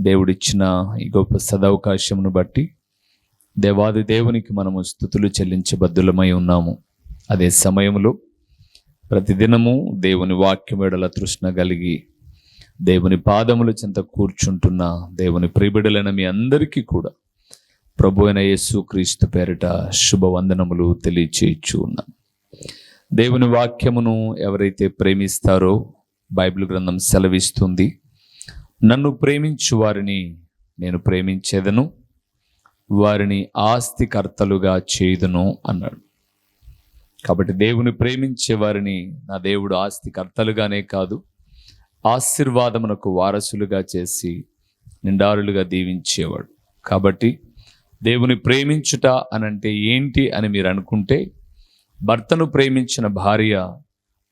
దేవుడిచ్చిన ఈ గొప్ప సదవకాశమును బట్టి దేవాది దేవునికి మనము స్థుతులు చెల్లించబద్దులమై ఉన్నాము. అదే సమయంలో ప్రతిదినము దేవుని వాక్యం ఎడల తృష్ణ కలిగి దేవుని పాదముల చెంత కూర్చుంటున్న దేవుని ప్రిబిడలైన మీ అందరికీ కూడా ప్రభు అయిన యేసు క్రీస్తు పేరిట శుభవందనములు తెలియచేయచ్చు ఉన్నాం దేవుని వాక్యమును ఎవరైతే ప్రేమిస్తారో బైబిల్ గ్రంథం సెలవిస్తుంది. నన్ను ప్రేమించు వారిని నేను ప్రేమించేదను వారిని ఆస్తికర్తలుగా చేయుదును అన్నాడు. కాబట్టి దేవుని ప్రేమించే వారిని నా దేవుడు ఆస్తికర్తలుగానే కాదు ఆశీర్వాదమునకు వారసులుగా చేసి నిండారులుగా దీవించేవాడు. కాబట్టి దేవుని ప్రేమించుట అనంటే ఏంటి అని మీరు అనుకుంటే భర్తను ప్రేమించిన భార్య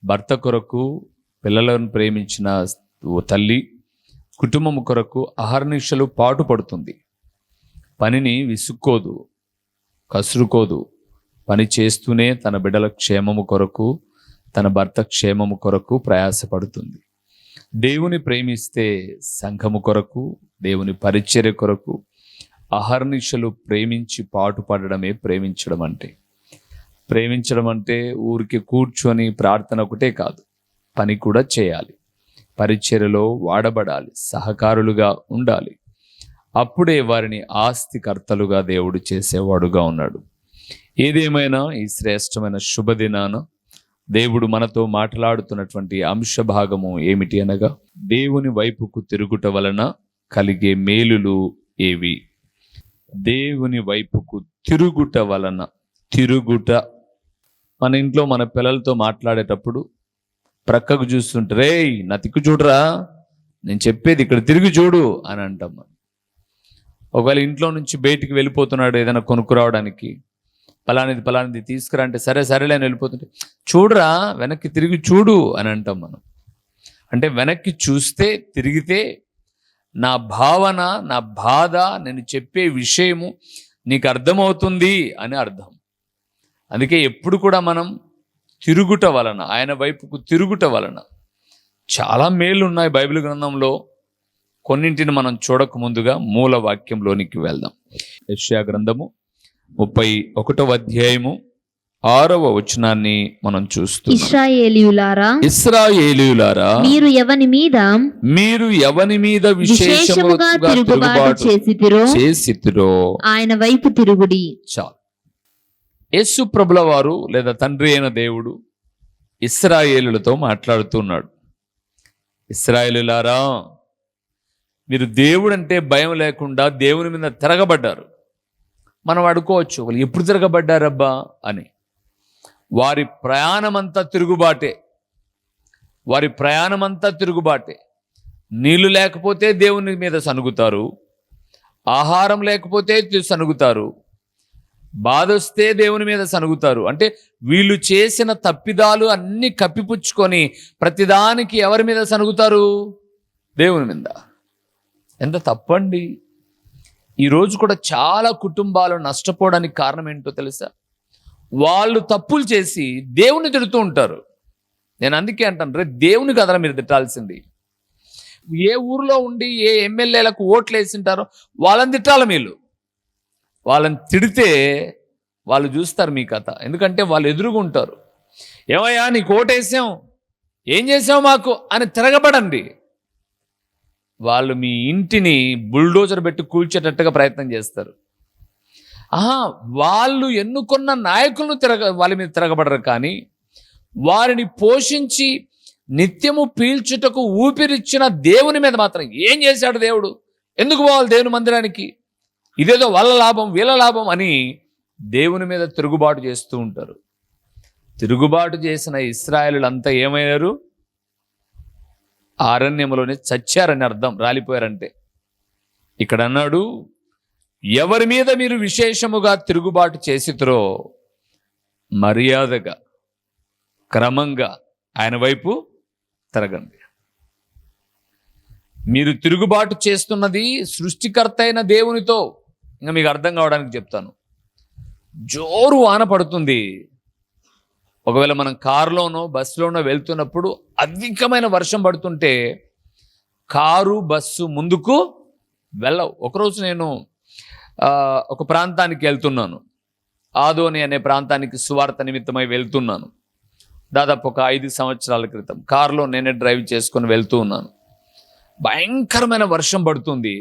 భర్త కొరకు పిల్లలను ప్రేమించిన ఓ తల్లి కుటుంబం కొరకు అహర్నిశలు పాటుపడుతుంది. పనిని విసుక్కోదు కసురుకోదు. పని చేస్తూనే తన బిడ్డల క్షేమము కొరకు తన భర్త క్షేమము కొరకు ప్రయాసపడుతుంది. దేవుని ప్రేమిస్తే సంఘము కొరకు దేవుని పరిచర్య కొరకు అహర్నిశలు ప్రేమించి పాటుపడడమే ప్రేమించడం అంటే. ప్రేమించడం అంటే ఊరికి కూర్చొని ప్రార్థన ఒకటే కాదు పని కూడా చేయాలి. పరిచర్యలో వాడబడాలి సహకారులుగా ఉండాలి. అప్పుడే వారిని ఆస్తికర్తలుగా దేవుడు చేసేవాడుగా ఉన్నాడు. ఏదేమైనా ఈ శ్రేష్టమైన శుభదినాన దేవుడు మనతో మాట్లాడుతున్నటువంటి అంశ భాగము ఏమిటి అనగా దేవుని వైపుకు తిరుగుట వలన కలిగే మేలులు ఏవి? దేవుని వైపుకు తిరుగుట వలన తిరుగుట. మన ఇంట్లో మన పిల్లలతో మాట్లాడేటప్పుడు ప్రక్కకు చూస్తుంటే రే నా తిక్కు చూడరా? నేను చెప్పేది ఇక్కడ తిరిగి చూడు అని అంటాం మనం. ఒకవేళ ఇంట్లో నుంచి బయటికి వెళ్ళిపోతున్నాడు ఏదైనా కొనుక్కురావడానికి పలానిది పలానిది తీసుకురా అంటే సరే సరేలే అని వెళ్ళిపోతుంటే చూడరా వెనక్కి తిరిగి చూడు అని అంటాం మనం. అంటే వెనక్కి చూస్తే తిరిగితే నా భావన నా బాధ నేను చెప్పే విషయము నీకు అర్థమవుతుంది అని అర్థం. అందుకే ఎప్పుడు కూడా మనం తిరుగుట వలన ఆయన వైపుకు తిరుగుట వలన. చాలా మేలు ఉన్నాయి బైబిల్ గ్రంథంలో. కొన్నింటిని మనం చూడక ముందుగా మూల వాక్యంలోనికి వెళ్దాం. యెషయా గ్రంథము ముప్పై ఒకటవ అధ్యాయము ఆరవ వచనాన్ని మనం చూస్తున్నాం. ఇస్రాయేలీయులారా ఇస్రాయేలీయులారా మీరు ఎవని మీద మీరు ఎవని మీద విశేషముగా తిరుగుబాటు చేసితిరో? ఆయన వైపు తిరుగుడి. చాలు. యేసు ప్రభుల వారు లేదా తండ్రి అయిన దేవుడు ఇస్రాయేలులతో మాట్లాడుతున్నాడు. ఇస్రాయేలులారా మీరు దేవుడు అంటే భయం లేకుండా దేవుని మీద తిరగబడ్డారు. మనం అడుకోవచ్చు వాళ్ళు ఎప్పుడు తిరగబడ్డారబ్బా? అని. వారి ప్రయాణమంతా తిరుగుబాటే. వారి ప్రయాణమంతా తిరుగుబాటే. నీళ్ళు లేకపోతే దేవుని మీద సనుగుతారు. ఆహారం లేకపోతే సనుగుతారు. బాధ వస్తే దేవుని మీద సనుగుతారు. అంటే వీళ్ళు చేసిన తప్పిదాలు అన్ని కప్పిపుచ్చుకొని ప్రతిదానికి ఎవరి మీద సనుగుతారు? దేవుని మీద. ఎంత తప్పండి. ఈరోజు కూడా చాలా కుటుంబాలు నష్టపోవడానికి కారణం ఏంటో తెలుసా? వాళ్ళు తప్పులు చేసి దేవుని తిడుతూ ఉంటారు. నేను అందుకే అంటాను రే దేవుని కదరా మీరు తిట్టాల్సింది. ఏ ఊరిలో ఉండి ఏ ఎమ్మెల్యేలకు ఓట్లు వేసింటారో వాళ్ళని తిట్టాలి మీరు వాళ్ళని తిడితే వాళ్ళు చూస్తారు మీ కథ. ఎందుకంటే వాళ్ళు ఎదురుగుంటారు ఏమయ్యా నీకు ఓటేసాం. ఏం చేసావు మాకు? అని తిరగబడండి. వాళ్ళు మీ ఇంటిని బుల్డోజర్ పెట్టి కూల్చేటట్టుగా ప్రయత్నం చేస్తారు. ఆహా వాళ్ళు ఎన్నుకున్న నాయకులను తిరగ వాళ్ళ మీద తిరగబడరు కానీ వారిని పోషించి నిత్యము పీల్చుటకు ఊపిరిచ్చిన దేవుని మీద మాత్రం ఏం చేశాడు దేవుడు? ఎందుకు పోవాలి దేవుని మందిరానికి? ఇదేదో వాళ్ళ లాభం వీళ్ళ లాభం అని దేవుని మీద తిరుగుబాటు చేస్తూ ఉంటారు. తిరుగుబాటు చేసిన ఇస్రాయలులంతా ఏమయ్యారు? అరణ్యంలోనే చచ్చారని అర్థం రాలిపోయారంటే. ఇక్కడ అన్నాడు ఎవరి మీద మీరు విశేషముగా తిరుగుబాటు చేసితురో మర్యాదగా క్రమంగా ఆయన వైపు తిరగండి. మీరు తిరుగుబాటు చేస్తున్నది సృష్టికర్త అయిన దేవునితో ఇంకా మీకు అర్థం కావడానికి చెప్తాను. జోరు వాన పడుతుంది. ఒకవేళ మనం కారులోనో బస్సులోనో వెళ్తున్నప్పుడు అధికమైన వర్షం పడుతుంటే కారు బస్సు ముందుకు వెళ్ళవు. ఒకరోజు నేను ఒక ప్రాంతానికి వెళ్తున్నాను. ఆదోని అనే ప్రాంతానికి సువార్త నిమిత్తమై వెళ్తున్నాను. దాదాపు ఒక ఐదు సంవత్సరాల క్రితం కారులో నేనే డ్రైవ్ చేసుకొని వెళ్తూ ఉన్నాను. భయంకరమైన వర్షం పడుతుంది.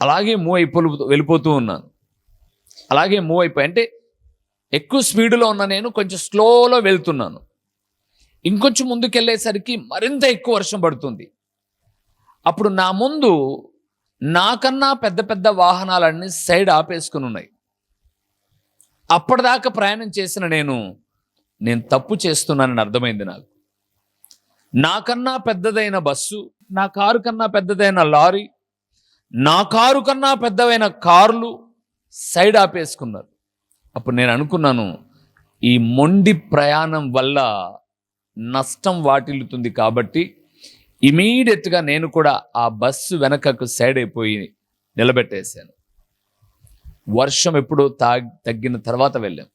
అలాగే మూవ్ అయిపో వెళ్ళిపోతూ ఉన్నాను. అలాగే మూవ్ అయిపోయి అంటే ఎక్కువ స్పీడ్లో ఉన్న నేను కొంచెం స్లోలో వెళ్తున్నాను. ఇంకొంచెం ముందుకెళ్ళేసరికి మరింత ఎక్కువ వర్షం పడుతుంది. అప్పుడు నా ముందు నాకన్నా పెద్ద పెద్ద వాహనాలన్నీ సైడ్ ఆపేసుకుని ఉన్నాయి. అప్పటిదాకా ప్రయాణం చేసిన నేను నేను తప్పు చేస్తున్నానని అర్థమైంది నాకు. నాకన్నా పెద్దదైన బస్సు నా కారు కన్నా పెద్దదైన లారీ నా కారు కన్నా పెద్దవైన కార్లు సైడ్ ఆపేసుకున్నారు. అప్పుడు నేను అనుకున్నాను ఈ మొండి ప్రయాణం వల్ల నష్టం వాటిల్లుతుంది కాబట్టి ఇమీడియట్గా నేను కూడా ఆ బస్సు వెనకకు సైడ్ అయిపోయి నిలబెట్టేశాను. వర్షం ఎప్పుడో తాగి తగ్గిన తర్వాత వెళ్ళాం.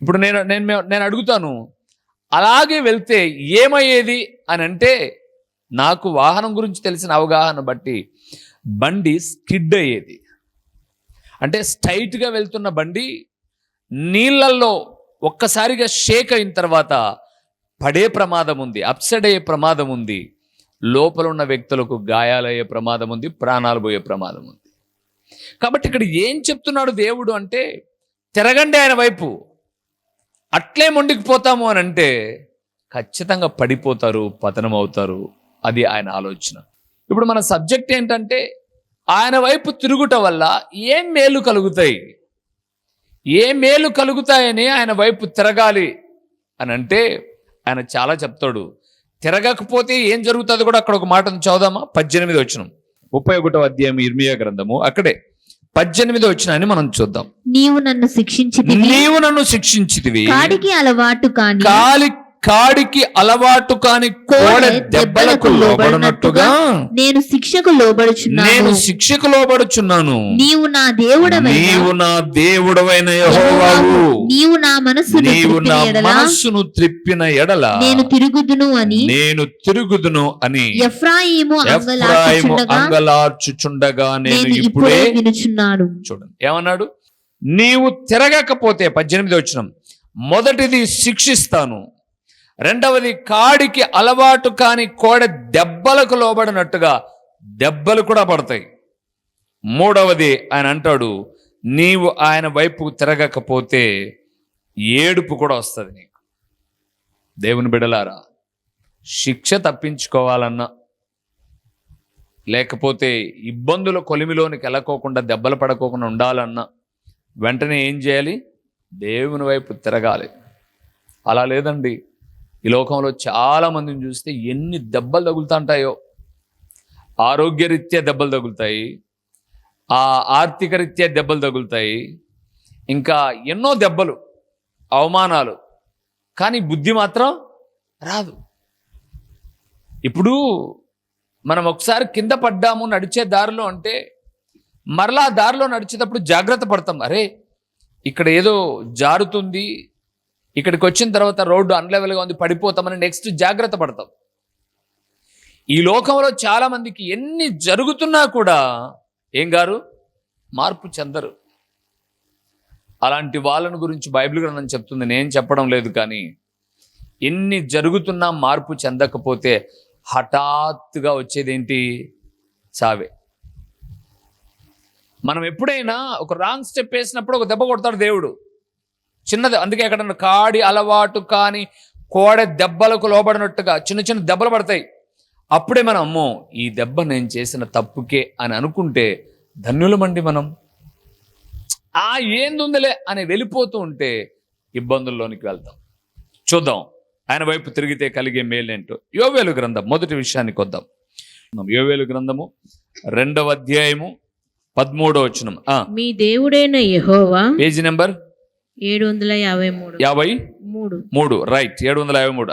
ఇప్పుడు నేను నేను నేను అడుగుతాను అలాగే వెళ్తే ఏమయ్యేది అని అంటే నాకు వాహనం గురించి తెలిసిన అవగాహన బట్టి బండి స్కిడ్ అయ్యేది. అంటే స్ట్రైట్గా వెళ్తున్న బండి నీళ్ళల్లో ఒక్కసారిగా షేక్ అయిన తర్వాత పడే ప్రమాదం ఉంది అప్సెట్ అయ్యే ప్రమాదం ఉంది లోపల ఉన్న వ్యక్తులకు గాయాలయ్యే ప్రమాదం ఉంది ప్రాణాలు పోయే ప్రమాదం ఉంది. కాబట్టి ఇక్కడ ఏం చెప్తున్నాడు దేవుడు అంటే తిరగండి ఆయన వైపు అట్లే మొండికిపోతాము అని అంటే ఖచ్చితంగా పడిపోతారు పతనం అవుతారు అది ఆయన ఆలోచన. ఇప్పుడు మన సబ్జెక్ట్ ఏంటంటే ఆయన వైపు తిరుగుట వల్ల ఏం మేలు కలుగుతాయి? ఏ మేలు కలుగుతాయని ఆయన వైపు తిరగాలి అని అంటే ఆయన చాలా చెప్తాడు. తిరగకపోతే ఏం జరుగుతుందో కూడా అక్కడ ఒక మాటను చదుదామా పద్దెనిమిది వచ్చిన ముప్పై ఒకటో అధ్యాయం ఇర్మియా గ్రంథము అక్కడే. పద్దెనిమిది వచ్చిన అని మనం చూద్దాం. నీవు నన్ను శిక్షించితివి. నీవు నన్ను శిక్షించితివి. కాడికి అలవాటు కాని కాలి కాడికి అలవాటు కాని కోడ దెబ్బలకు లోబడినట్టుగా నేను శిక్షకు నేను లోబడుచున్నాను శిక్షకు లోబడుచున్నాను. నీవు నా దేవుడవైన నీవు నా దేవుడవైన యెహోవావు. నీవు నా మనస్సును నీవు నా మనస్సును త్రిప్పిన ఎడల. నేను తిరుగుదును అని నేను తిరుగుదును అని ఎఫ్రాయిము ఎఫ్రాయిము అంగలార్చుచుండగా నేను నేను ఇప్పుడే ఇప్పుడే వినుచున్నాను. చూడండి. ఏమన్నాడు? నీవు తిరగకపోతే పద్దెనిమిది వచ్చిన. మొదటిది శిక్షిస్తాను. రెండవది కాడికి అలవాటు కాని కోడ దెబ్బలకు లోబడినట్టుగా దెబ్బలు కూడా పడతాయి. మూడవది ఆయన అంటాడు నీవు ఆయన వైపు తిరగకపోతే ఏడుపు కూడా వస్తుంది నీకు. దేవుని బిడలారా శిక్ష తప్పించుకోవాలన్నా లేకపోతే ఇబ్బందుల కొలిమిలోనికి వెళ్ళకోకుండా దెబ్బలు పడకోకుండా ఉండాలన్నా వెంటనే ఏం చేయాలి? దేవుని వైపు తిరగాలి. అలా లేదండి. ఈ లోకంలో చాలా మందిని చూస్తే ఎన్ని దెబ్బలు తగులుతుంటాయో. ఆరోగ్యరీత్యా దెబ్బలు తగులుతాయి. ఆ ఆర్థిక రీత్యా దెబ్బలు తగులుతాయి. ఇంకా ఎన్నో దెబ్బలు అవమానాలు. కానీ బుద్ధి మాత్రం రాదు. ఇప్పుడు మనం ఒకసారి కింద పడ్డాము నడిచే దారిలో అంటే మరలా దారిలో నడిచేటప్పుడు జాగ్రత్త పడతాం. అరే ఇక్కడ ఏదో జారుతుంది ఇక్కడికి వచ్చిన తర్వాత రోడ్డు అన్లెవెల్గా ఉంది పడిపోతామని నెక్స్ట్ జాగ్రత్త పడతాం. ఈ లోకంలో చాలా మందికి ఎన్ని జరుగుతున్నా కూడా ఏం గారు? మార్పు చెందరు. అలాంటి వాళ్ళని గురించి బైబిల్ గ్రంథం చెప్తుంది నేను చెప్పడం లేదు కానీ ఎన్ని జరుగుతున్నా మార్పు చెందకపోతే హఠాత్తుగా వచ్చేదేంటి? చావే. మనం ఎప్పుడైనా ఒక రాంగ్ స్టెప్ వేసినప్పుడు ఒక దెబ్బ కొడతాడు దేవుడు. చిన్నది. అందుకే ఎక్కడన్నా కాడి అలవాటు కాని కోడ దెబ్బలకు లోబడినట్టుగా చిన్న చిన్న దెబ్బలు పడతాయి. అప్పుడే మనం అమ్మో ఈ దెబ్బ నేను చేసిన తప్పుకే అని అనుకుంటే ధన్యులమండి మనం. ఆ ఏందుందిలే అని వెళ్ళిపోతూ ఉంటే ఇబ్బందుల్లోనికి వెళ్తాం. చూద్దాం. ఆయన వైపు తిరిగితే కలిగే మేలేంటో యోవేలు గ్రంథం మొదటి విషయానికి వద్దాం యోవేలు గ్రంథము రెండవ అధ్యాయము పదమూడో వచనం ఆ, మీ దేవుడైన యెహోవా. Page number? ఏడు వందల యాభై మూడు. యాభై మూడు. మూడు. రైట్. ఏడు వందల యాభై మూడు.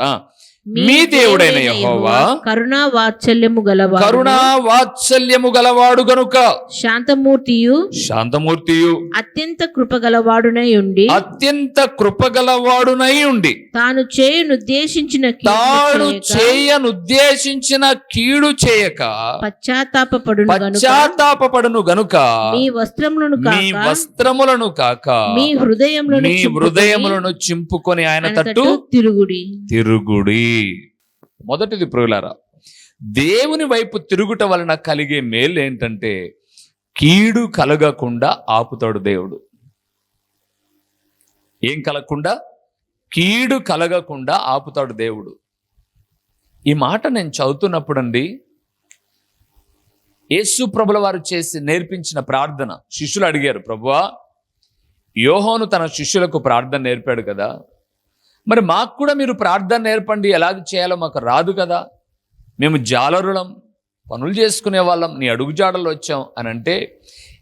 మీ దేవుడైన యెహోవా కరుణా వాత్సల్యము గలవాడు. కరుణా వాత్సల్యము గలవాడు గనుక. శాంతమూర్తియు శాంతమూర్తియు. అత్యంత కృపగలవాడునై ఉండి. అత్యంత కృపగలవాడునై ఉండి. తాను చేయునుద్దేశించిన తాను చేయనుద్దేశించిన కీడు చేయక. పశ్చాత్తాపపడును గనుక. పశ్చాత్తాపడును గనుక. మీ వస్త్రములను మీ వస్త్రములను కాక. మీ హృదయములను మీ హృదయములను చింపుకొని ఆయన తట్టు తిరుగుడి. తిరుగుడి. మొదటిది ప్రియులారా దేవుని వైపు తిరుగుట వలన కలిగే మేలు ఏంటంటే కీడు కలగకుండా ఆపుతాడు దేవుడు. ఏం కలగకుండా? కీడు కలగకుండా ఆపుతాడు దేవుడు. ఈ మాట నేను చదువుతున్నప్పుడండి యేసు ప్రభుల వారు చేసి నేర్పించిన ప్రార్థన. శిష్యులు అడిగారు ప్రభువా యోహోను తన శిష్యులకు ప్రార్థన నేర్పాడు కదా? మరి మాకు కూడా మీరు ప్రార్థన నేర్పండి. ఎలాగ చేయాలో మాకు రాదు కదా. మేము జాలరులం పనులు చేసుకునే వాళ్ళం నీ అడుగుజాడలు వచ్చాం అని అంటే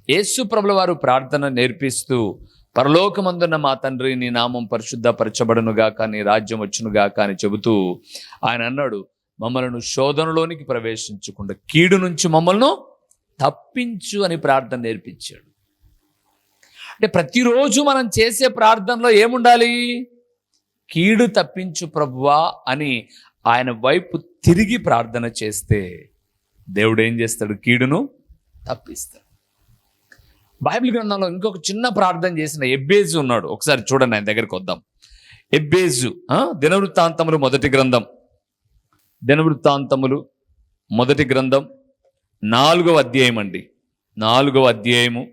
యేసు ప్రభుల వారు ప్రార్థన నేర్పిస్తూ పరలోకమందున్న మా తండ్రి నీ నామం పరిశుద్ధపరచబడునుగాక నీ రాజ్యం వచ్చునుగాక అని చెబుతూ ఆయన అన్నాడు మమ్మలను శోధనలోనికి ప్రవేశించకుండా కీడు నుంచి మమ్మల్ని తప్పించు అని ప్రార్థన నేర్పించాడు. అంటే ప్రతిరోజు మనం చేసే ప్రార్థనలో ఏముండాలి? కీడు తప్పించు ప్రభువా అని ఆయన వైపు తిరిగి ప్రార్థన చేస్తే దేవుడు ఏం చేస్తాడు? కీడును తప్పిస్తాడు. బైబిల్ గ్రంథంలో ఇంకొక చిన్న ప్రార్థన చేసిన ఎబ్బేజు ఉన్నాడు. ఒకసారి చూడండి ఆయన దగ్గరికి వద్దాం. ఎబ్బేజు దినవృత్తాంతములు మొదటి గ్రంథం. దినవృత్తాంతములు మొదటి గ్రంథం నాలుగవ అధ్యాయం అండి నాలుగవ అధ్యాయము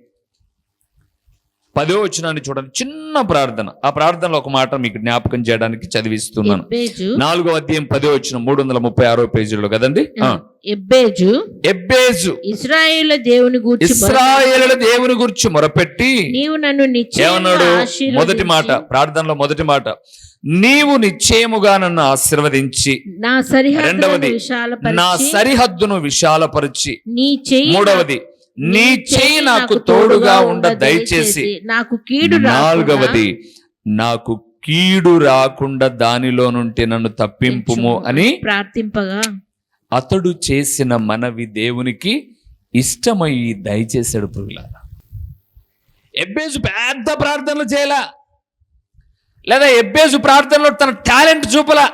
పదో వచనాన్ని చూడండి. చిన్న ప్రార్థన. ఆ ప్రార్థనలో ఒక మాట మీకు జ్ఞాపకం చేయడానికి చదివిస్తున్నాను. నాలుగో అధ్యాయం పదో వచ్చిన మూడు వందల ముప్పై ఆరో పేజీలో కదండి? ఆ. ఎబ్బేజు. ఎబ్బేజు. ఇస్రాయేల్ దేవుని గూర్చి ఇస్రాయేలుల దేవుని గురించి మొరపెట్టి నీవు నన్ను ఏమన్నాడు? మొదటి మాట ప్రార్థనలో మొదటి మాట. నీవు నిశ్చయముగా నన్ను ఆశీర్వదించి. నా సరిహద్దులను రెండవది, నా సరిహద్దును విశాలపరిచి. నీ మూడవది నీ చెయ్యి నాకు తోడుగా ఉండ దయచేసి నాకు కీడు నాలుగవది నాకు కీడు రాకుండా దానిలో నుండి నన్ను తప్పింపుము అని ప్రార్థింపగా అతడు చేసిన మనవి దేవునికి ఇష్టమయ్యి దయచేశాడు పురుగులారా ఎబ్బేసు పెద్ద ప్రార్థనలు చేయలా. లేదా ఎబ్బేసు ప్రార్థనలో తన టాలెంట్ చూపలా.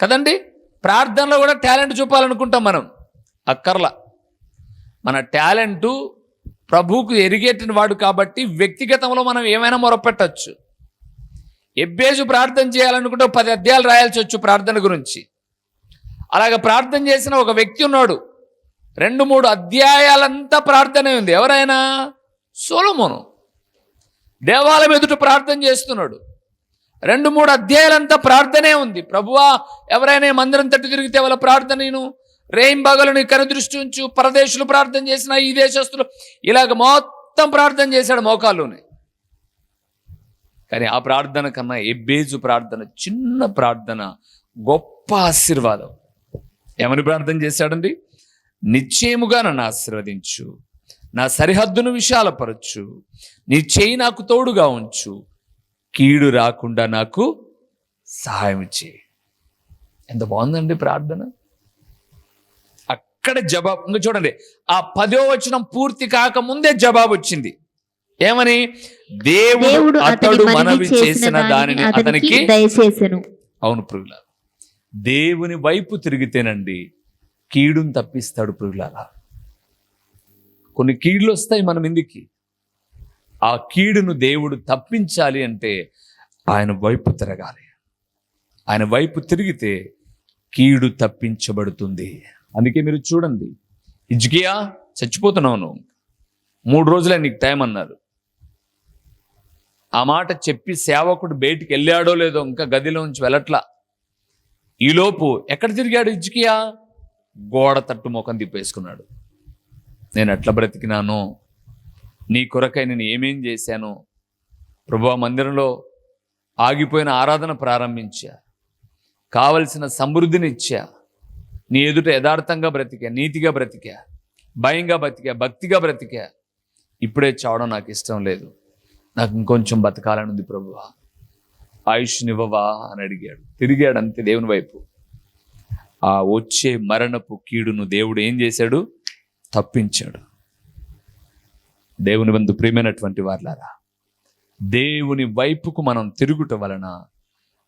కదండి? ప్రార్థనలో కూడా టాలెంట్ చూపాలనుకుంటాం మనం. అక్కర్లా. మన టాలెంటు ప్రభువుకు ఎరిగేటిన వాడు కాబట్టి వ్యక్తిగతంలో మనం ఏమైనా మొరపెట్టచ్చు. ఎబ్బేసు ప్రార్థన చేయాలనుకుంటే పది అధ్యాయాలు రాయాల్సి వచ్చు ప్రార్థన గురించి. అలాగ ప్రార్థన చేసిన ఒక వ్యక్తి ఉన్నాడు. రెండు మూడు అధ్యాయాలంతా ప్రార్థనే ఉంది. ఎవరైనా? సోలమోను. దేవాలయం ఎదుట ప్రార్థన చేస్తున్నాడు. రెండు మూడు అధ్యాయాలంతా ప్రార్థనే ఉంది. ప్రభువా ఎవరైనా మందిరం తట్టు తిరిగితే వాళ్ళ ప్రార్థనను రేయింబగలను కనుదృష్టి ఉంచు పరదేశులు ప్రార్థన చేసిన ఈ దేశస్తులు. ఇలాగ మొత్తం ప్రార్థన చేశాడు మోకాల్లోనే. కానీ ఆ ప్రార్థన కన్నా ఎబ్బేజు ప్రార్థన చిన్న ప్రార్థన గొప్ప ఆశీర్వాదం. ఏమని ప్రార్థన చేశాడండి? నిశ్చయముగా నన్ను ఆశీర్వదించు. నా సరిహద్దును విశాలపరచు. నీ చేయి నాకు తోడుగా ఉంచు. కీడు రాకుండా నాకు సహాయం చేయి. ఎంత బాగుందండి ప్రార్థన. అక్కడ జవాబు ఇంకా చూడండి. ఆ పదో వచనం పూర్తి కాకముందే జవాబు వచ్చింది. ఏమని? దేవుడు అతడు మనవి చేసిన దానిని అతనికి దయచేసెను. అవును పురుగుల దేవుని వైపు తిరిగితేనండి కీడును తప్పిస్తాడు పురుగులారా కొన్ని కీడులు వస్తాయి మన మీదికి. ఆ కీడును దేవుడు తప్పించాలి అంటే ఆయన వైపు తిరగాలి. ఆయన వైపు తిరిగితే కీడు తప్పించబడుతుంది. అందుకే మీరు చూడండి. ఇజ్కియా చచ్చిపోతున్నావు నువ్వు. మూడు రోజులే నీకు టైం అన్నారు. ఆ మాట చెప్పి సేవకుడు బయటికి వెళ్ళాడో లేదో ఇంకా గదిలో నుంచి వెళ్ళట్లా. ఈలోపు ఎక్కడ తిరిగాడు ఇజ్కియా గోడ తట్టు ముఖం తిప్పేసుకున్నాడు. నేను ఎట్లా బ్రతికినాను నీ కొరకై నేను ఏమేం చేశాను ప్రభు మందిరంలో ఆగిపోయిన ఆరాధన ప్రారంభించా. కావలసిన సమృద్ధిని ఇచ్చా. నీ ఎదుట యథార్థంగా బ్రతికా నీతిగా బ్రతికా భయంగా బ్రతికా భక్తిగా బ్రతికా ఇప్పుడే చావడం నాకు ఇష్టం లేదు. నాకు ఇంకొంచెం బతకాలని ఉంది ప్రభువా. ఆయుష్నివ్వవా అని అడిగాడు. తిరిగాడు అంతే దేవుని వైపు. ఆ వచ్చే మరణపు కీడును దేవుడు ఏం చేశాడు? తప్పించాడు. దేవుని బంధు ప్రియమైనటువంటి వాళ్ళారా దేవుని వైపుకు మనం తిరుగుట వలన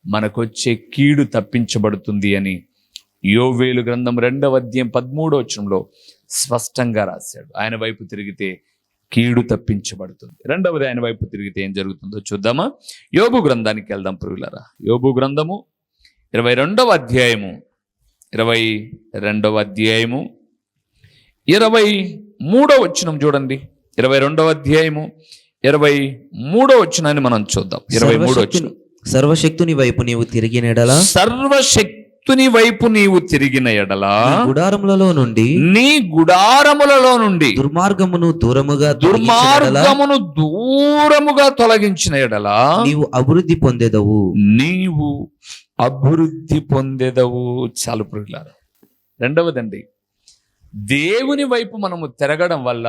మనకొచ్చే కీడు తప్పించబడుతుంది అని యోవేలు గ్రంథం రెండవ అధ్యాయం పదమూడో వచనంలో స్పష్టంగా రాశాడు. ఆయన వైపు తిరిగితే కీడు తప్పించబడుతుంది. రెండవది ఆయన వైపు తిరిగితే ఏం జరుగుతుందో చూద్దామా? యోబు గ్రంథానికి వెళ్దాం పురుగులరా యోబు గ్రంథము ఇరవై రెండవ అధ్యాయము ఇరవై రెండవ అధ్యాయము ఇరవై మూడో వచనం చూడండి. ఇరవై రెండవ అధ్యాయము ఇరవై మూడో వచనాన్ని మనం చూద్దాం. ఇరవై మూడో వచనం. సర్వశక్తుని వైపు నీవు తిరిగిన ఎడలా ఎత్తుని వైపు నీవు తిరిగిన ఎడల గుడారములలో నుండి నీ గుడారములలో నుండి దుర్మార్గమును దూరముగా దుర్మార్గమును దూరముగా తొలగించిన ఎడల నీవు అభివృద్ధి పొందేదవు నీవు అభివృద్ధి పొందేదవు చాలు పురుగులారా రెండవదండి దేవుని వైపు మనము తిరగడం వల్ల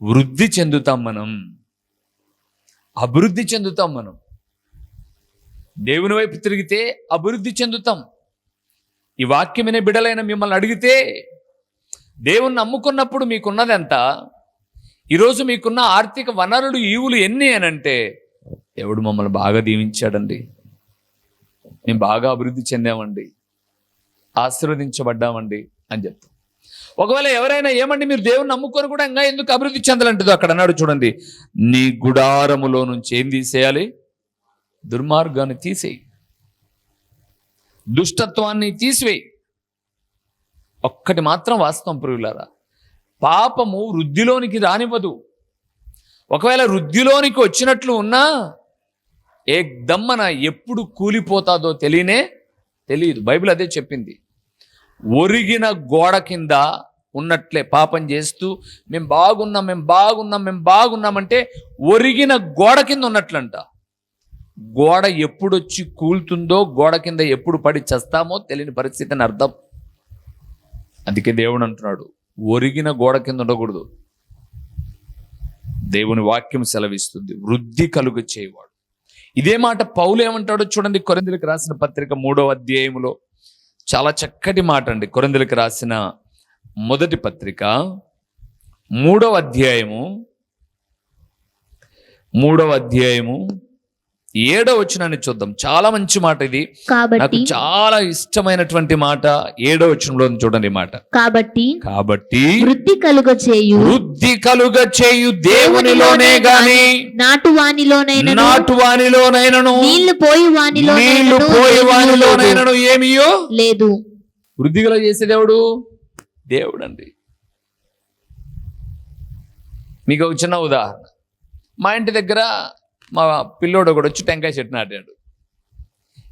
వృద్ధి చెందుతాం మనం అభివృద్ధి చెందుతాం మనం దేవుని వైపు తిరిగితే అభివృద్ధి చెందుతాం ఈ వాక్యమనే బిడలైన మిమ్మల్ని అడిగితే దేవుణ్ణి నమ్ముకున్నప్పుడు మీకున్నది ఎంత ఈరోజు మీకున్న ఆర్థిక వనరులు ఈవులు ఎన్ని అనంటే ఎవడు మమ్మల్ని బాగా దీవించాడండి. మేము బాగా అభివృద్ధి చెందామండి. ఆశీర్వదించబడ్డామండి అని చెప్తాం. ఒకవేళ ఎవరైనా ఏమండి మీరు దేవుని నమ్ముకొని కూడా ఇంకా ఎందుకు అభివృద్ధి చెందాలంటుందో అక్కడ అన్నాడు చూడండి. నీ గుడారములో నుంచి ఏం తీసేయాలి? దుర్మార్గాన్ని తీసేయి. దుష్టత్వాన్ని తీసివేయి. ఒక్కటి మాత్రం వాస్తవం ప్రియులారా. పాపము వృద్ధిలోనికి రానివ్వదు. ఒకవేళ వృద్ధిలోనికి వచ్చినట్లు ఉన్నా ఏకదమ్మన ఎప్పుడు కూలిపోతాదో తెలియనే తెలియదు. బైబిల్ అదే చెప్పింది. ఒరిగిన గోడ కింద ఉన్నట్లే పాపం చేస్తూ మేము బాగున్నాం మేము బాగున్నాం మేము బాగున్నామంటే ఒరిగిన గోడ కింద ఉన్నట్లంట. గోడ ఎప్పుడొచ్చి కూలుతుందో గోడ కింద ఎప్పుడు పడి చస్తామో తెలియని పరిస్థితి అని అర్థం. అందుకే దేవుడు అంటున్నాడు ఒరిగిన గోడ కింద ఉండకూడదు. దేవుని వాక్యం సెలవిస్తుంది వృద్ధి కలుగు చేయవాడు. ఇదే మాట పౌలు ఏమంటాడో చూడండి కొరందులకు రాసిన పత్రిక మూడవ అధ్యాయములో. చాలా చక్కటి మాట అండి కొరందులకు రాసిన మొదటి పత్రిక. మూడవ అధ్యాయము మూడవ అధ్యాయము ఏడవ వచనాన్ని చూద్దాం. చాలా మంచి మాట ఇది. నాకు కాబట్టి చాలా ఇష్టమైనటువంటి మాట ఏడో వచనంలో ఉంది చూడండి మాట. కాబట్టి కాబట్టి వృద్ధి కలుగ చేయు. వృద్ధి కలుగ చేయు దేవునిలోనే గాని నాటు వానిలోనైనా నాటు వానిలోనైనను నీళ్ళు పోయి నీళ్ళు పోయి వానిలో వానిలోనైనను ఏమియో? లేదు. వృద్ధి కలుగ చేసే దేవుడు? దేవుడు అండి మీకు ఒక చిన్న ఉదాహరణ. మా ఇంటి దగ్గర మా పిల్లోడు ఒకడు వచ్చి టెంకాయ చెట్టు నాటాడు.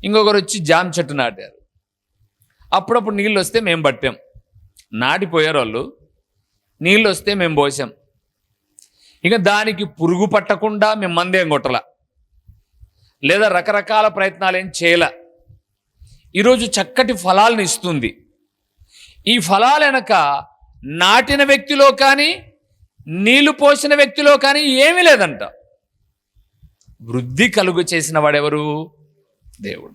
ఇంకొకరు వచ్చి జామ చెట్టు నాటారు. అప్పుడప్పుడు నీళ్ళు వస్తే మేము పట్టాం. నాటిపోయారు వాళ్ళు. నీళ్ళు వస్తే మేము పోసాం. ఇంకా దానికి పురుగు పట్టకుండా మేము మందేం కొట్టల. లేదా రకరకాల ప్రయత్నాలు ఏం చేయలే. ఈరోజు చక్కటి ఫలాలను ఇస్తుంది. ఈ ఫలాలు వెనక నాటిన వ్యక్తిలో కానీ నీళ్ళు పోసిన వ్యక్తిలో కానీ ఏమీ లేదంట. వృద్ధి కలుగు చేసిన వాడెవరు? దేవుడు.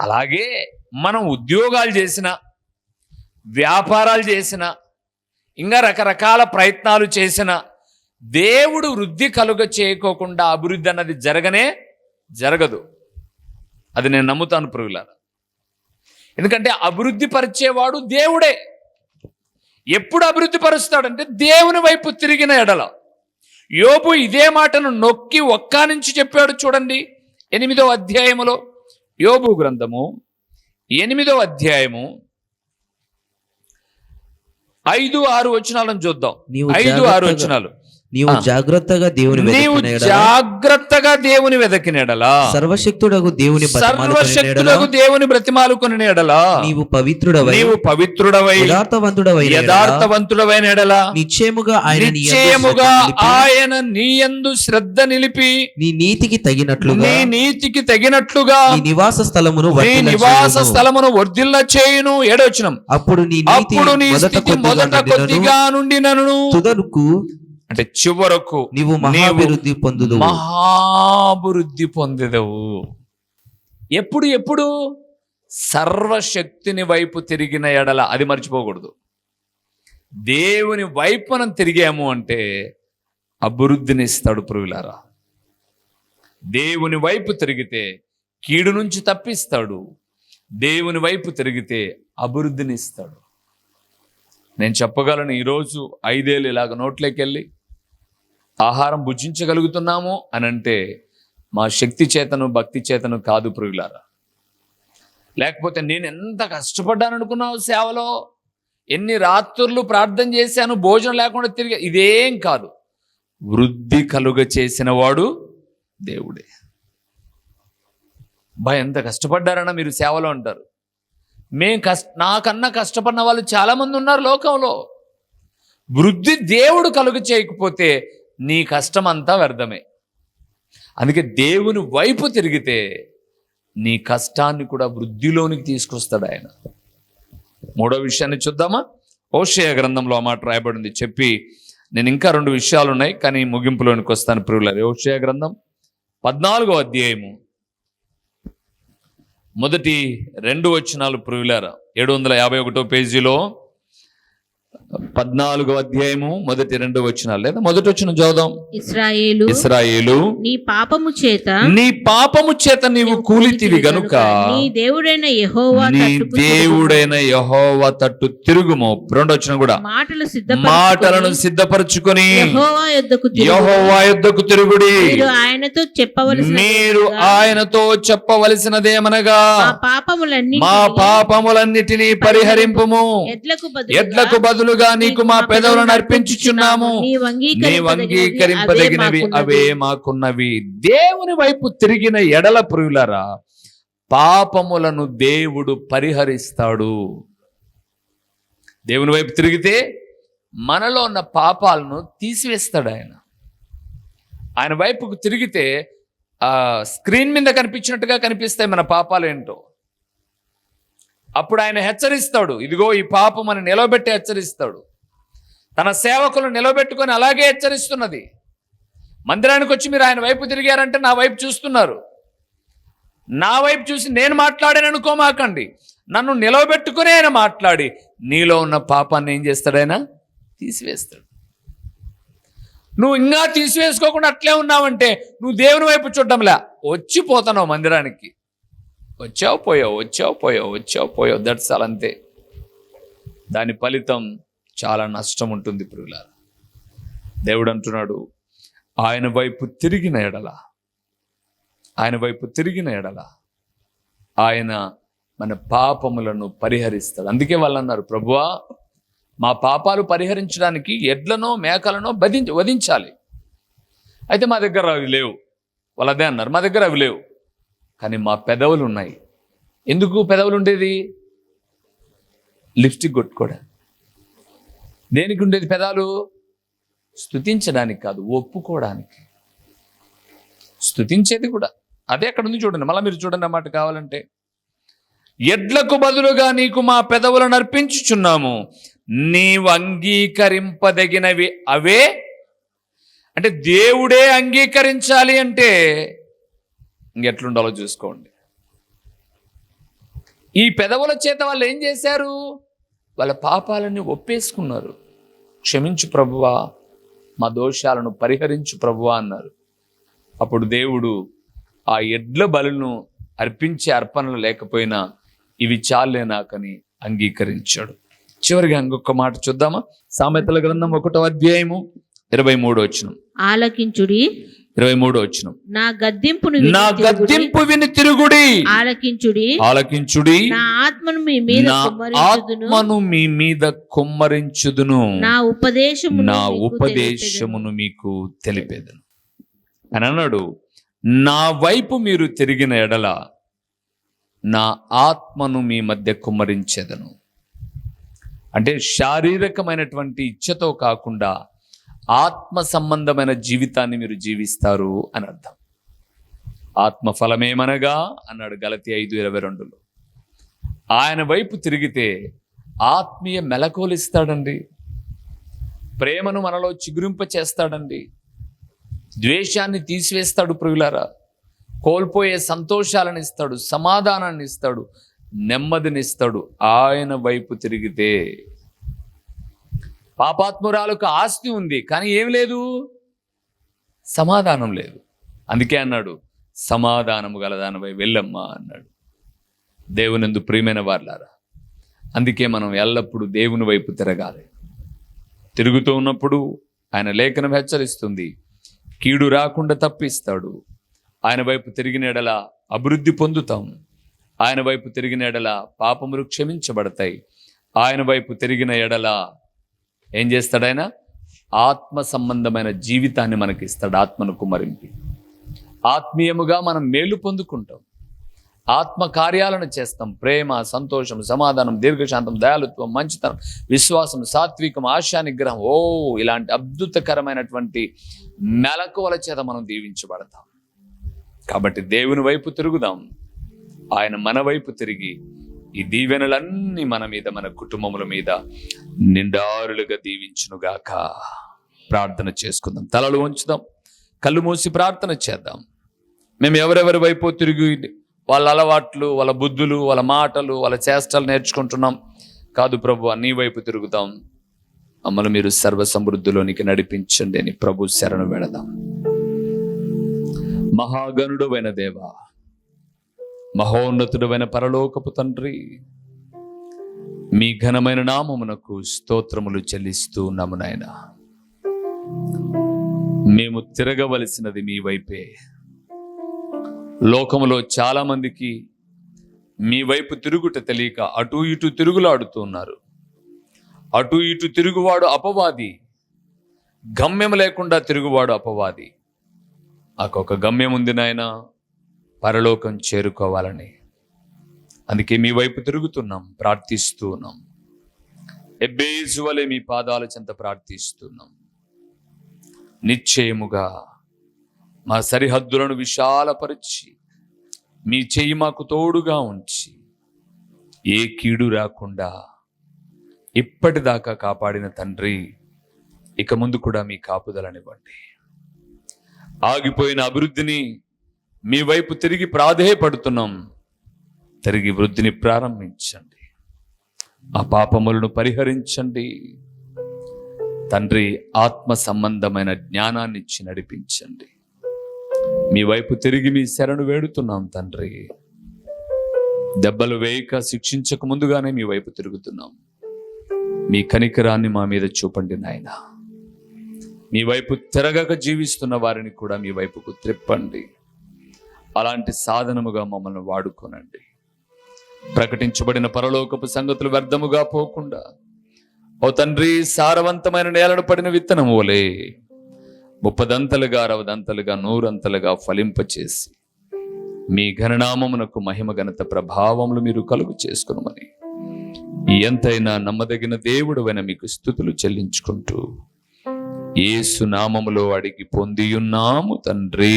అలాగే మనం ఉద్యోగాలు చేసిన వ్యాపారాలు చేసిన ఇంకా రకరకాల ప్రయత్నాలు చేసిన దేవుడు వృద్ధి కలుగ చేయకోకుండా అభివృద్ధి అన్నది జరగనే జరగదు. అది నేను నమ్ముతాను పురుగులారా ఎందుకంటే అభివృద్ధి పరిచేవాడు దేవుడే. ఎప్పుడు అభివృద్ధి పరుస్తాడంటే దేవుని వైపు తిరిగిన ఎడల. యోబు ఇదే మాటను నొక్కి ఒక్క నుంచి చెప్పాడు చూడండి. ఎనిమిదో అధ్యాయములో యోబు గ్రంథము ఎనిమిదో అధ్యాయము ఐదు ఆరు వచనాలను చూద్దాం. ఐదు ఆరు వచనాలు. నీవు జాగ్రత్తగా దేవుని నీవు జాగ్రత్తగా దేవుని వెదకినెడలా సర్వశక్తుడగు దేవుని సర్వశక్తులకు దేవుని బ్రతిమాలుకుని ఎడలా నీవు పవిత్రుడవై నీవు పవిత్రుడవై యథార్థవంతుడవై యథార్థవంతుడవైన ఎడలా నిశ్చయముగా ఆయన నీ నిశ్చయముగా ఆయన నీయందు శ్రద్ధ నిలిపి నీ నీతికి తగినట్లుగా నీ నీతికి తగినట్లుగా నీ నివాస స్థలమును నీ నివాస. స్థలమును వర్ధిల్ల చేయును. ఏడవచనం. అప్పుడు నీ నీతి అప్పుడు నీ మొదట కొద్దిగా నుండి నన్ను తుదకు అంటే చివరకు నీవు మహాభివృద్ధి పొందుదు మహాభివృద్ధి పొందెదవు. ఎప్పుడు ఎప్పుడు సర్వశక్తిని వైపు తిరిగిన ఎడల అది మర్చిపోకూడదు. దేవుని వైపు మనం తిరిగాము అంటే అభివృద్ధిని ఇస్తాడు పురుగులారా దేవుని వైపు తిరిగితే కీడు నుంచి తప్పిస్తాడు. దేవుని వైపు తిరిగితే అభివృద్ధిని ఇస్తాడు. నేను చెప్పగలను ఈరోజు ఐదేళ్ళు ఇలాగ నోట్లోకి వెళ్ళి ఆహారం భుజించగలుగుతున్నాము అని అంటే మా శక్తి చేతను భక్తి చేతను కాదు పురుగులారా లేకపోతే నేను ఎంత కష్టపడ్డాను అనుకున్నావు సేవలో? ఎన్ని రాత్రులు ప్రార్థన చేశాను భోజనం లేకుండా తిరిగి ఇదేం కాదు. వృద్ధి కలుగ చేసిన వాడు దేవుడే. భయ ఎంత కష్టపడ్డారన్నా మీరు సేవలో అంటారు. మేం కష్ట నాకన్నా కష్టపడిన వాళ్ళు చాలామంది ఉన్నారు లోకంలో. వృద్ధి దేవుడు కలుగ చేయకపోతే నీ కష్టం అంతా వ్యర్థమే. అందుకే దేవుని వైపు తిరిగితే నీ కష్టాన్ని కూడా వృద్ధిలోనికి తీసుకొస్తాడు ఆయన. మూడో విషయాన్ని చూద్దామా? ఓషయ గ్రంథంలో ఆ మాట రాయబడింది. చెప్పి నేను ఇంకా రెండు విషయాలు ఉన్నాయి కానీ ముగింపులోనికి వస్తాను ప్రియులారు. ఓషయ గ్రంథం పద్నాలుగో అధ్యాయము. మొదటి రెండు వచనాలు ప్రియులారా. ఏడు వందల యాభై ఒకటో పేజీలో పద్నాలుగో అధ్యాయము మొదటి రెండు వచనాలు. లేదా మొదటి వచ్చిన చదువుదాం. ఇస్రాయేలు ఇస్రాయేలు నీ పాపము చేత నీ పాపము చేత నీవు కూలితివి గనుక నీ దేవుడైన యెహోవా నీ దేవుడైన యహోవ తట్టు తిరుగుము. రెండు వచ్చిన కూడా. మాటలు మాటలను సిద్ధపరచుకొని యెహోవా యొద్దకు తిరుగు. యహోవా యుద్ధకు తిరుగుడి. మీరు ఆయనతో చెప్పవలసిన మీరు ఆయనతో చెప్పవలసినదేమనగా మా పాపములన్నీ మా పాపములన్నిటినీ పరిహరింపుము. ఎడ్లకు బదులుగా బదులుగా నీకు మా పెదవులను అర్పించుచున్నాము. నీవు నీవు అంగీకరింపదగినవి. అవే మాకున్నవి. దేవుని వైపు తిరిగిన ఎడల ప్రియులరా పాపములను దేవుడు పరిహరిస్తాడు. దేవుని వైపు తిరిగితే మనలో ఉన్న పాపాలను తీసివేస్తాడు ఆయన. ఆయన వైపుకు తిరిగితే ఆ స్క్రీన్ మీద కనిపించినట్టుగా కనిపిస్తాయి మన పాపాలు ఏంటో అప్పుడు ఆయన హెచ్చరిస్తాడు ఇదిగో ఈ పాపం అని నిలబెట్టి హెచ్చరిస్తాడు. తన సేవకులు నిలబెట్టుకొని అలాగే హెచ్చరిస్తున్నది. మందిరానికి వచ్చి మీరు ఆయన వైపు తిరిగారంటే నా వైపు చూస్తున్నారు. నా వైపు చూసి నేను మాట్లాడాను అనుకోమాకండి నన్ను నిలవబెట్టుకుని ఆయన మాట్లాడి నీలో ఉన్న పాపాన్ని ఏం చేస్తాడు ఆయన? తీసివేస్తాడు. నువ్వు ఇంకా తీసివేసుకోకుండా అట్లే ఉన్నావంటే నువ్వు దేవుని వైపు చూడడంలే. వచ్చి పోతున్నావు మందిరానికి. వచ్చావు పోయావు వచ్చావు పోయావు వచ్చావు పోయావు దట్స్ అంతే. దాని ఫలితం చాలా నష్టం ఉంటుంది పురుగులారా దేవుడు అంటున్నాడు ఆయన వైపు తిరిగిన ఎడల ఆయన వైపు తిరిగిన ఎడల ఆయన మన పాపములను పరిహరిస్తాడు. అందుకే వాళ్ళు అన్నారు ప్రభువా మా పాపాలు పరిహరించడానికి ఎడ్లనో మేకలనో బదించ వధించాలి. అయితే మా దగ్గర అవి లేవు. వాళ్ళు అదే అన్నారు మా దగ్గర అవి లేవు. కానీ మా పెదవులు ఉన్నాయి ఎందుకు పెదవులు ఉండేది లిప్స్టిక్ కొట్టుకోవడానికి దేనికి ఉండేది పెదాలు? స్థుతించడానికి కాదు ఒప్పుకోవడానికి. స్థుతించేది కూడా. అదే అక్కడ ఉంది చూడండి మళ్ళీ మీరు చూడండి అన్నమాట కావాలంటే. ఎడ్లకు బదులుగా నీకు మా పెదవులను అర్పించుచున్నాము. నీవు అంగీకరింపదగినవి అవే. అంటే దేవుడే అంగీకరించాలి అంటే ఇంకెట్లుండాలో చూసుకోండి. ఈ పెదవుల చేత వాళ్ళు ఏం చేశారు? వాళ్ళ పాపాలని ఒప్పేసుకున్నారు. క్షమించు ప్రభువా మా దోషాలను పరిహరించు ప్రభువా అన్నారు. అప్పుడు దేవుడు ఆ ఎడ్ల బలులను అర్పించే అర్పణలు లేకపోయినా ఇవి చాలే నాకని అంగీకరించాడు. చివరిగా ఇంకొక మాట చూద్దామా? సామెతల గ్రంథం ఒకటో అధ్యాయము ఇరవై మూడు వచ్చిన ఆలకించుడి ఇరవై మూడో వచ్చిన నా గద్దింపును నా గద్దింపు విని తిరుగుడి. ఆలకించుడి ఆలకించుడి. నా ఆత్మను మీ మీద ఆత్మను మీ మీద కుమ్మరించుదును. నా ఉపదేశము నా ఉపదేశమును మీకు తెలిపేదను. అని అన్నాడు నా వైపు మీరు తిరిగిన ఎడల నా ఆత్మను మీ మధ్య కుమ్మరించేదను. అంటే శారీరకమైనటువంటి ఇచ్ఛతో కాకుండా ఆత్మ సంబంధమైన జీవితాన్ని మీరు జీవిస్తారు అని అర్థం. ఆత్మ ఫలమేమనగా అన్నాడు గలతి ఐదు ఇరవై రెండులో. ఆయన వైపు తిరిగితే ఆత్మీయ మెలకువలిస్తాడండి. ప్రేమను మనలో చిగురింప చేస్తాడండి ద్వేషాన్ని తీసివేస్తాడు ప్రియులారా. కోల్పోయే సంతోషాలను ఇస్తాడు సమాధానాన్ని ఇస్తాడు నెమ్మదినిస్తాడు ఆయన వైపు తిరిగితే పాపాత్మురాలకు ఆస్తి ఉంది కానీ ఏం లేదు? సమాధానం లేదు. అందుకే అన్నాడు సమాధానము గలదానమై వెళ్ళమ్మా అన్నాడు. దేవునందు ప్రియమైన వార్లారా అందుకే మనం ఎల్లప్పుడూ దేవుని వైపు తిరగాలి. తిరుగుతూ ఉన్నప్పుడు ఆయన లేఖనం హెచ్చరిస్తుంది కీడు రాకుండా తప్పిస్తాడు. ఆయన వైపు తిరిగిన ఎడల అభివృద్ధి పొందుతాం. ఆయన వైపు తిరిగిన ఎడల పాపములు క్షమించబడతాయి. ఆయన వైపు తిరిగిన ఎడల ఏం చేస్తాడు ఆయన? ఆత్మ సంబంధమైన జీవితాన్ని మనకి ఇస్తాడు ఆత్మను కుమరింపి ఆత్మీయముగా మనం మేలు పొందుకుంటాం. ఆత్మ కార్యాలను చేస్తాం. ప్రేమ సంతోషం సమాధానం దీర్ఘశాంతం దయాలుత్వం మంచితనం విశ్వాసం సాత్వికం ఆశా నిగ్రహం ఓ ఇలాంటి అద్భుతకరమైనటువంటి మెలకువల చేత మనం దీవించబడతాం. కాబట్టి దేవుని వైపు తిరుగుదాం. ఆయన మన వైపు తిరిగి ఈ దీవెనలన్నీ మన మీద మన కుటుంబముల మీద నిండారులుగా దీవించునుగాక. ప్రార్థన చేసుకుందాం. తలలు ఉంచుదాం కళ్ళు మూసి ప్రార్థన చేద్దాం. మేము ఎవరెవరి వైపు తిరిగి వాళ్ళ అలవాట్లు వాళ్ళ బుద్ధులు వాళ్ళ మాటలు వాళ్ళ చేష్టలు నేర్చుకుంటున్నాం. కాదు ప్రభు నీ వైపు తిరుగుతాం మమ్మల్ని మీరు సర్వ సమృద్ధిలోనికి నడిపించండి అని ప్రభు శరణు వెళదాం మహాగణుడమైన దేవ మహోన్నతుడమైన పరలోకపు తండ్రి మీ ఘనమైన నామమునకు స్తోత్రములు చెల్లిస్తూ ఉన్నాము నాయన. మేము తిరగవలసినది మీ వైపే. లోకములో చాలామందికి మీ వైపు తిరుగుట తెలియక అటు ఇటు తిరుగులాడుతూ ఉన్నారు. అటు ఇటు తిరుగువాడు అపవాది. గమ్యం లేకుండా తిరుగువాడు అపవాది. మాకొక గమ్యం ఉంది నాయన. పరలోకం చేరుకోవాలని. అందుకే మీ వైపు తిరుగుతున్నాం ప్రార్థిస్తూ ఉన్నాం. ఎబ్బేజువలే మీ పాదాల చెంత ప్రార్థిస్తున్నాం నిశ్చయముగా మా సరిహద్దులను విశాలపరిచి మీ చెయ్యి మాకు తోడుగా ఉంచి ఏ కీడు రాకుండా ఇప్పటిదాకా కాపాడిన తండ్రి ఇక ముందు కూడా మీ కాపుదలనివ్వండి. ఆగిపోయిన అభివృద్ధిని మీ వైపు తిరిగి ప్రాధేయపడుతున్నాం. తిరిగి వృద్ధిని ప్రారంభించండి. ఆ పాపములను పరిహరించండి. తండ్రి ఆత్మ సంబంధమైన జ్ఞానాన్ని ఇచ్చి నడిపించండి. మీ వైపు తిరిగి మీ శరణు వేడుతున్నాం తండ్రి. దెబ్బలు వేయక శిక్షించక ముందుగానే మీ వైపు తిరుగుతున్నాం. మీ కనికరాన్ని మా మీద చూపండి నాయన. మీ వైపు తిరగక జీవిస్తున్న వారిని కూడా మీ వైపుకు త్రిప్పండి. అలాంటి సాధనముగా మమ్మల్ని వాడుకోనండి. ప్రకటించబడిన పరలోకపు సంగతులు వ్యర్థముగా పోకుండా ఓ తండ్రి సారవంతమైన నేలను పడిన విత్తనం ఓలే ముప్పదంతలుగా అరవదంతలుగా నూరంతలుగా ఫలింపచేసి మీ ఘననామమునకు మహిమ ఘనత ప్రభావములు మీరు కలుగు చేసుకునమని ఎంతైనా నమ్మదగిన దేవుడువైన మీకు స్థుతులు చెల్లించుకుంటూ ఏసు నామములో అడిగి పొందియున్నాము తండ్రి.